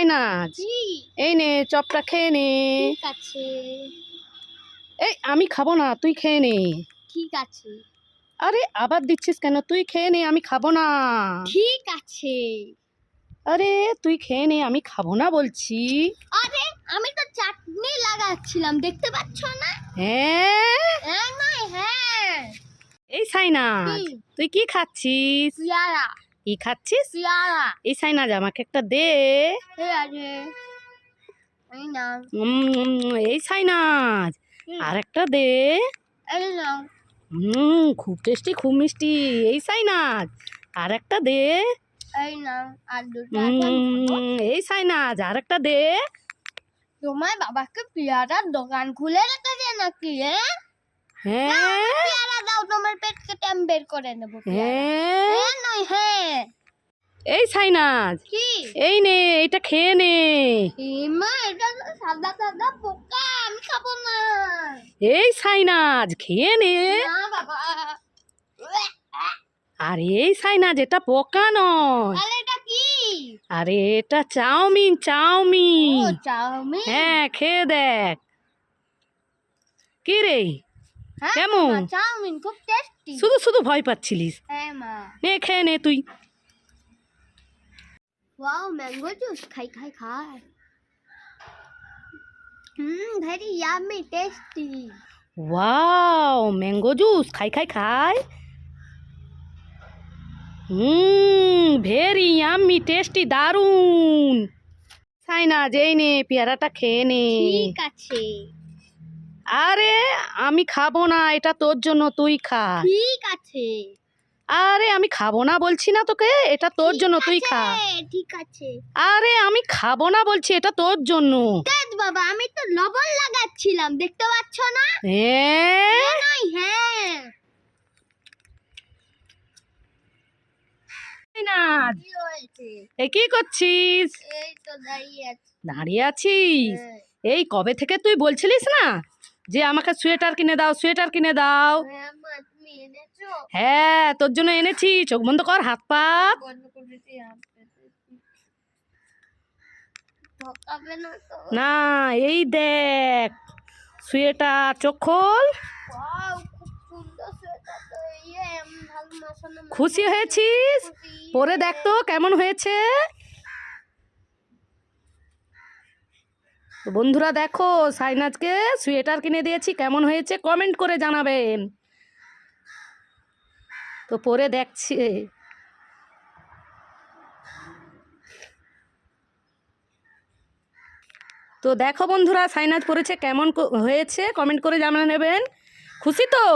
সাইনাজ জি। এই নে চপটা খেয়ে নে। এই আমি খাব না তুই খেয়ে নে। ঠিক আছে। আরে আবার দিচ্ছিস কেন? তুই খেয়ে নে আমি খাব না। ঠিক আছে। আরে তুই খেয়ে নে আমি খাব না বলছি। আরে আমি তো চাটনি লাগাচ্ছিলাম দেখতে পাচ্ছ না? হ্যাঁ? হ্যাঁ হ্যাঁ। এই সাইনাজ কি? তুই কি খাচ্ছিস? পেয়ারা। কি খাচ্ছিস? পেয়ারা এই সাইনাজ আমাকে একটা দে। এই সাইনাজ আর একটা দে। এই নাও হুম খুব টেস্টি খুব মিষ্টি। এই সাইনাজ আর একটা দে। এই সাইনাজ আর একটা দে। তোমার বাবাকে পেয়ারার দোকান খুলে রেখেছে নাকি হ্যাঁ। হ্যাঁ পেয়ারা দাও তোমার পেট কেটে আমি বের করে নেব হ্যাঁ হ্যাঁ। হ্যাঁ এই সাইনাজ। কি? এই নে এটা খেয়ে নে। এই সাইনাজ খেয়ে নে। আর এই সাইনাজ এটা পোকা নয়। আরে এটা চাউমিন চাউমিন? হ্যাঁ খেয়ে দেখ। কি রে? কেমন? চাউমিন খুব টেস্টি শুধু শুধু ভয় পাচ্ছিলিস। হ্যাঁ মা। নে খেয়ে নে তুই। ওয়াও ম্যাঙ্গো জুস খাই খাই খাই। হুম very yummy tasty wow mango juice খাই খাই খাই। হুম ভেরি ইয়াম্মি টেস্টি দারুণ সাইনাজ এই নে পেয়ারাটা খেয়ে নে। ঠিক আছে। আরে আমি খাব না এটা তোর জন্য তুই খা। ঠিক আছে। আরে আমি খাব না বলছি না তোকে এটা তোর জন্য তুই খা। ঠিক আছে। আরে আমি খাব না বলছি এটা তোর জন্য। বাবা আমি তো লবণ লাগাচ্ছিলাম দেখতে পাচ্ছ না? হ্যাঁ? হ্যাঁ। কি করছিস? দাঁড়িয়ে আছিস? হ্যাঁ, এই কবে থেকে তুই বলছিলিস না? যে আমাকে সোয়েটার কিনে দাও, সোয়েটার কিনে দাও। হ্যাঁ তোর জন্য এনেছি, চোখ বন্ধ কর, হাত ঠকাবে না, এই দেখ, সোয়েটার, চোখ খোল। খুশি হয়েছিস? পরে দেখ তো কেমন হয়েছে। তো বন্ধুরা দেখো, সাইনাজকে সোয়েটার কিনে দিয়েছি। কেমন হয়েছে কমেন্ট করে জানাবেন। তো পরে দেখছি। তো দেখো বন্ধুরা, সাইনাজ পড়েছে কেমন হয়েছে? কমেন্ট করে জানা নেবেন খুশি তো?